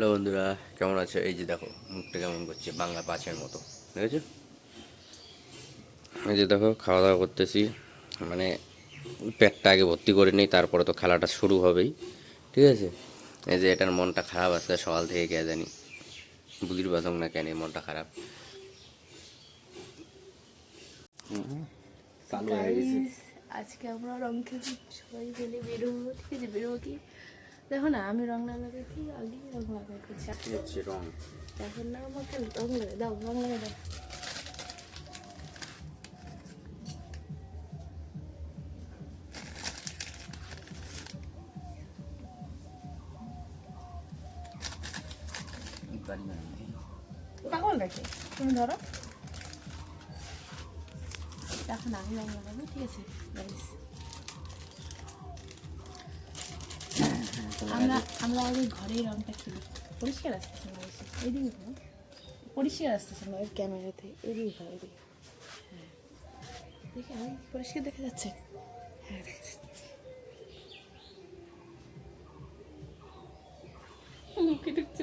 Hello বন্ধুরা, কেমন আছে? এই যে দেখো, মুখটা কেমন করছে? বাংলা পাঁচের মতো, দেখেছ? এই যে দেখো খাওয়া দাওয়া করতেছি। মানে পেটটা আগে ভর্তি করে নিই, তারপরে তো খেলাটা শুরু হবেই, ঠিক আছে? এই যে এটার মনটা খারাপ আছে সকাল থেকে, কে জানি, বুঝির বাসক না কেন, মনটা খারাপ। হয়ে আজকে আমরা রং খেলি সবাই মিলে বেরোবো, ঠিক আছে? বেরোবো কি? দেখো না আমি রং না লাগাই কি আগে রং হচ্ছে রং? এখন না আমাকে রং লাগাই দাও রং লাগাই দাও। পাগল নাকি তুমি ধরো। এখন আমি রং লাগাবো ঠিক আছে আমরা আমরা আগে ঘরেই রংটা খেলি পরিষ্কার আসতেছে না বেশি এইদিকে ঘর পরিষ্কার আসতেছে না ওই ক্যামেরাতে এদিকে ঘর এদিকে। হ্যাঁ। দেখি আমি পরিষ্কার দেখা যাচ্ছে? হ্যাঁ দেখা যাচ্ছে। মুখে ঢুকছে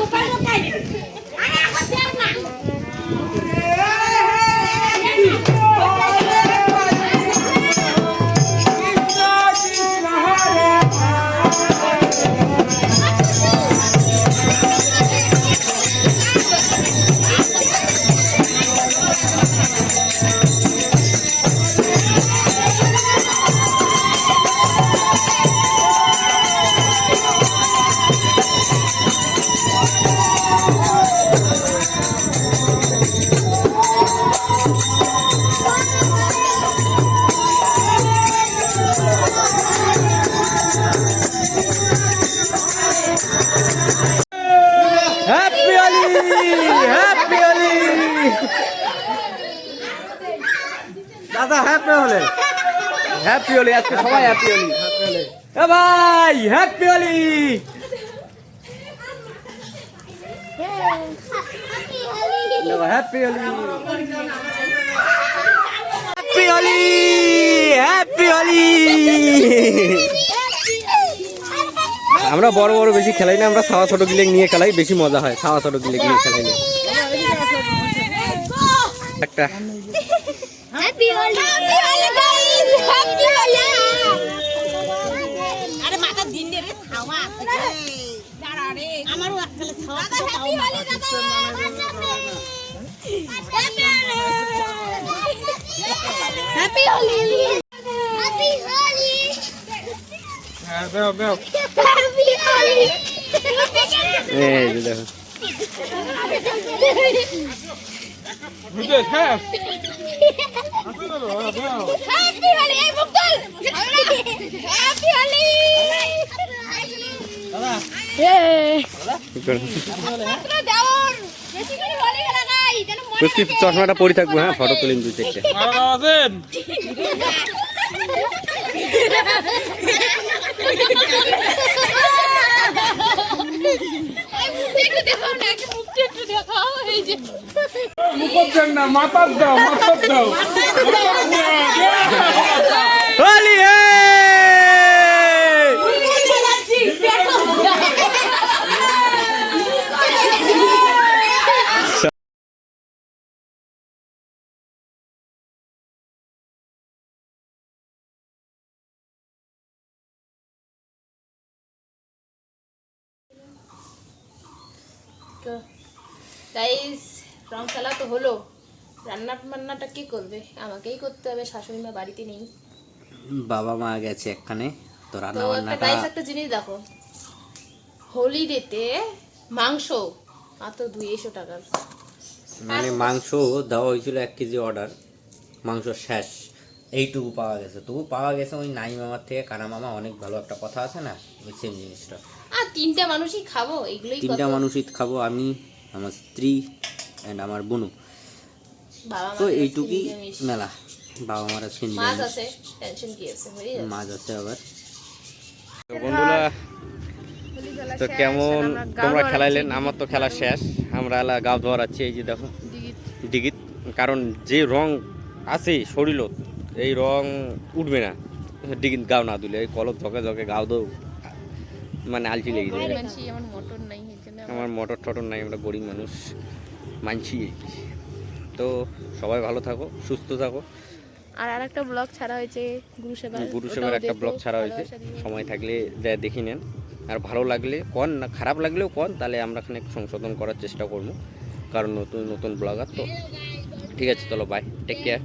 দাদা হ্যাপি হোলি। হ্যাপি হোলি আজকে সবাই হ্যাপি হোলি। এ ভাই happy Holi. Happy Holi. Happy Holi happy Holi. আমরা বড় বড় বেশি খেলাই না আমরা সাওয়া ছোট গিলে নিয়ে খেলাই বেশি মজা হয় সাওয়া ছোট গিলে নিয়ে খেলাই না। একটা। Happy Holi happy Holi guys happy Holi আরে মাথা দিন রে খাওয়া রে দাঁড়া রে। আমারও একখানে খাওয়া দাদা হ্যাপি হোলি দাদা। হ্যাপি হোলি হ্যাপি হোলি হ্যাঁ বেও বেও হ্যাপি হোলি এই দেখো। চশমাটা পরে থাকব হ্যাঁ ফটো তুলিম দুই চারটে। দেখাও না একটু মুখটা একটু দেখাও তো গাইস রং খেলা তো হলো। রান্না বান্নাটা কে করবে? আমাকেই করতে হবে শাশুড়ি মা বাড়িতে নেই। বাবা মা গেছে এখানে তো রান্না বান্নাটা গাইস একটা জিনিস দেখো। হোলিডেতে মাংস মাত্র দুইশো টাকার মানে মাংস দেওয়া হয়েছিল এক কেজি অর্ডার মাংস শেষ। এইটুকু পাওয়া গেছে তবু পাওয়া গেছে ওই নাই মামার থেকে কানা মামা অনেক ভালো একটা কথা আছে না ওই সেম জিনিসটা। আর তিনটা মানুষই খাব এগুলোই তিনটা মানুষই খাব আমি আমার স্ত্রী অ্যান্ড আমার বোনু তো এইটুকুই মেলা বাবা মার আজকে মাছ আছে টেনশন কি আছে হয়ে মাছ আছে আবার। তো বন্ধুরা তো কেমন? তোমরা খেলাইলেন আমার তো খেলা শেষ। আমরা এলা গাও ধরাচ্ছি এই যে দেখো। ডিগিত। কারণ যে রং আছে শরীরত এই রং উঠবে না। ডিগিত গাও না দিলে এই কলপ ঝকে ঝকে গাও দো। মানে আলচি লেগে যায় মানসি আমার মোটর আমার টটর নাই আমরা গরিব মানুষ। মানছি। তো সবাই ভালো থাকো সুস্থ থাকো। আর আরেকটা ব্লগ ছাড়া হয়েছে গুরু সেবা গুরু সেবার একটা ব্লগ ছাড়া হয়েছে। সময় থাকলে যা দেখি নেন। আর ভালো লাগলে কন না খারাপ লাগলেও কন তাহলে আমরা এখানে সংশোধন করার চেষ্টা করব। কারণ নতুন নতুন ব্লগার তো। ঠিক আছে চলো বাই টেক কেয়ার